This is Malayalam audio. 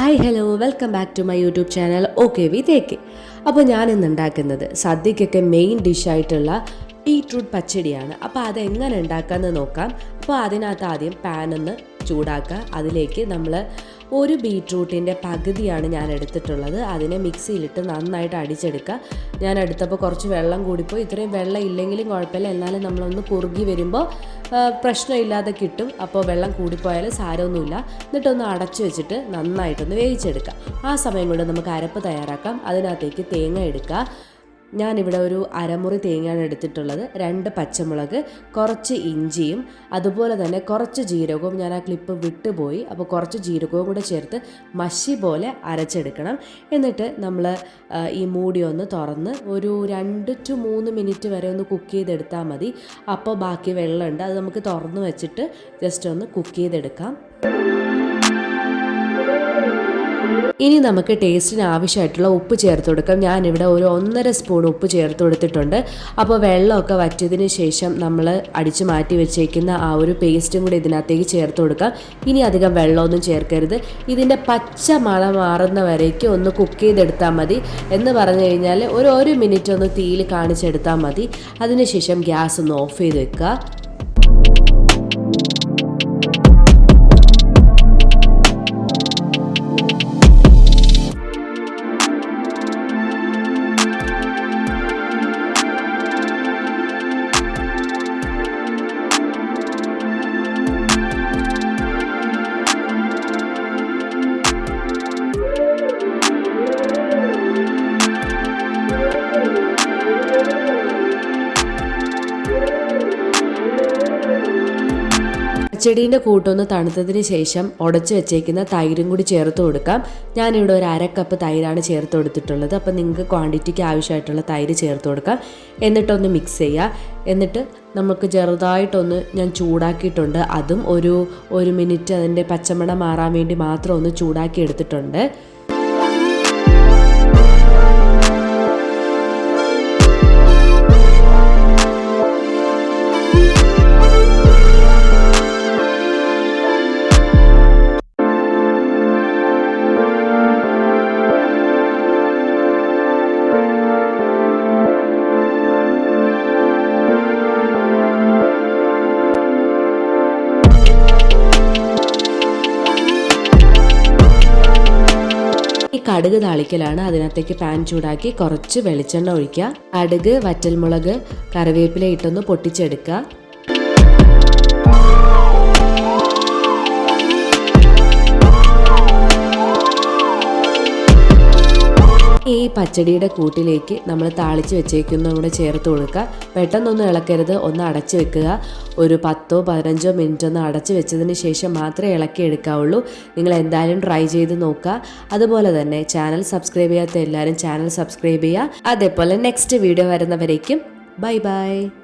Hi hello welcome back to my YouTube channel okay we take അപ്പോൾ ഞാൻ ഇന്ന് ഉണ്ടാക്കുന്നത് സദ്യക്കൊക്കെ മെയിൻ ഡിഷായിട്ടുള്ള ബീട്രൂട്ട് പച്ചടിയാണ്. അപ്പോൾ അതെങ്ങനെ ഉണ്ടാക്കാമെന്ന് നോക്കാം. അപ്പോൾ അതിനകത്ത് ആദ്യം പാൻ ഒന്ന് ചൂടാക്കുക. അതിലേക്ക് നമ്മൾ ഒരു ബീട്രൂട്ടിന്റെ പകുതിയാണ് ഞാൻ എടുത്തിട്ടുള്ളത്. അതിനെ മിക്സിയിലിട്ട് നന്നായിട്ട് അടിച്ചെടുക്കുക. ഞാൻ എടുത്തപ്പോൾ കുറച്ച് വെള്ളം കൂടിപ്പോയി. ഇത്രയും വെള്ളം ഇല്ലെങ്കിലും കുഴപ്പമില്ല. എന്നാലും നമ്മളൊന്ന് കുറുകി വരുമ്പോൾ പ്രശ്നമില്ലാതെ കിട്ടും. അപ്പോൾ വെള്ളം കൂടിപ്പോയാലും സാരമൊന്നുമില്ല. എന്നിട്ടൊന്ന് അടച്ചു വെച്ചിട്ട് നന്നായിട്ടൊന്ന് വേവിച്ചെടുക്കാം ആ സമയം കൊണ്ട് നമുക്ക് അരപ്പ് തയ്യാറാക്കാം. അതിനകത്തേക്ക് തേങ്ങ എടുക്കുക. ഞാനിവിടെ ഒരു അരമുറി തേങ്ങയാണ് എടുത്തിട്ടുള്ളത്. രണ്ട് പച്ചമുളക് കുറച്ച് ഇഞ്ചിയും അതുപോലെ തന്നെ കുറച്ച് ജീരകവും ഞാൻ ആ ക്ലിപ്പ് വിട്ടുപോയി. അപ്പോൾ കുറച്ച് ജീരകവും കൂടെ ചേർത്ത് മഷി പോലെ അരച്ചെടുക്കണം. എന്നിട്ട് നമ്മൾ ഈ മൂടി ഒന്ന് തുറന്ന് ഒരു രണ്ട് ടു മൂന്ന് മിനിറ്റ് വരെ ഒന്ന് കുക്ക് ചെയ്തെടുത്താൽ മതി. അപ്പോൾ ബാക്കി വെള്ളമുണ്ട്. അത് നമുക്ക് തുറന്ന് വെച്ചിട്ട് ജസ്റ്റ് ഒന്ന് കുക്ക് ചെയ്തെടുക്കാം. ഇനി നമുക്ക് ടേസ്റ്റിന് ആവശ്യമായിട്ടുള്ള ഉപ്പ് ചേർത്ത് കൊടുക്കാം. ഞാനിവിടെ ഒരു ഒന്നര സ്പൂൺ ഉപ്പ് ചേർത്ത് കൊടുത്തിട്ടുണ്ട്. അപ്പോൾ വെള്ളമൊക്കെ വറ്റിയതിന് ശേഷം നമ്മൾ അടിച്ച് മാറ്റി വെച്ചേക്കുന്ന ആ ഒരു പേസ്റ്റും കൂടി ഇതിനകത്തേക്ക് ചേർത്ത് കൊടുക്കാം. ഇനി അധികം വെള്ളമൊന്നും ചേർക്കരുത്. ഇതിന്റെ പച്ച മണം മാറുന്ന ഒന്ന് കുക്ക് ചെയ്തെടുത്താൽ മതി എന്ന് പറഞ്ഞു കഴിഞ്ഞാൽ ഒരു ഒരു മിനിറ്റ് ഒന്ന് തീയിൽ കാണിച്ചെടുത്താൽ മതി. അതിനുശേഷം ഗ്യാസ് ഒന്ന് ഓഫ് ചെയ്ത് വെക്കുക. പച്ചടീന്റെ കൂട്ടൊന്ന് തണുത്തതിന് ശേഷം ഉടച്ച് വെച്ചേക്കുന്ന തൈരും കൂടി ചേർത്ത് കൊടുക്കാം. ഞാനിവിടെ ഒരു അര കപ്പ് തൈരാണ് ചേർത്ത് കൊടുത്തിട്ടുള്ളത്. അപ്പോൾ നിങ്ങൾക്ക് ക്വാണ്ടിറ്റിക്ക് ആവശ്യമായിട്ടുള്ള തൈര് ചേർത്ത് കൊടുക്കാം. എന്നിട്ടൊന്ന് മിക്സ് ചെയ്യുക എന്നിട്ട് നമുക്ക് ചെറുതായിട്ടൊന്ന് ഞാൻ ചൂടാക്കിയിട്ടുണ്ട്. അതും ഒരു ഒരു മിനിറ്റ് അതിന്റെ പച്ചമണം മാറാൻ വേണ്ടി മാത്രം ഒന്ന് ചൂടാക്കി എടുത്തിട്ടുണ്ട്. കടുക് താളിക്കലാണ് അതിനകത്തേക്ക് പാൻ ചൂടാക്കി കുറച്ച് വെളിച്ചെണ്ണ ഒഴിക്കുക. കടുക് വറ്റൽമുളക് കറിവേപ്പില ഇട്ടൊന്ന് പൊട്ടിച്ചെടുക്കുക. ഈ പച്ചടിയുടെ കൂട്ടിലേക്ക് നമ്മൾ താളിച്ച് വെച്ചേക്കുന്നതും കൂടെ ചേർത്ത് കൊടുക്കുക. പെട്ടെന്നൊന്നും ഇളക്കരുത്. ഒന്ന് അടച്ചു വെക്കുക. ഒരു പത്തോ പതിനഞ്ചോ മിനിറ്റ് ഒന്ന് അടച്ചു വെച്ചതിന് ശേഷം മാത്രമേ ഇളക്കി എടുക്കാവുള്ളൂ. നിങ്ങൾ എന്തായാലും ട്രൈ ചെയ്ത് നോക്കുക. അതുപോലെ തന്നെ ചാനൽ സബ്സ്ക്രൈബ് ചെയ്യാത്ത എല്ലാവരും ചാനൽ സബ്സ്ക്രൈബ് ചെയ്യുക. അതേപോലെ നെക്സ്റ്റ് വീഡിയോ വരുന്നവരേക്കും ബൈ ബൈ.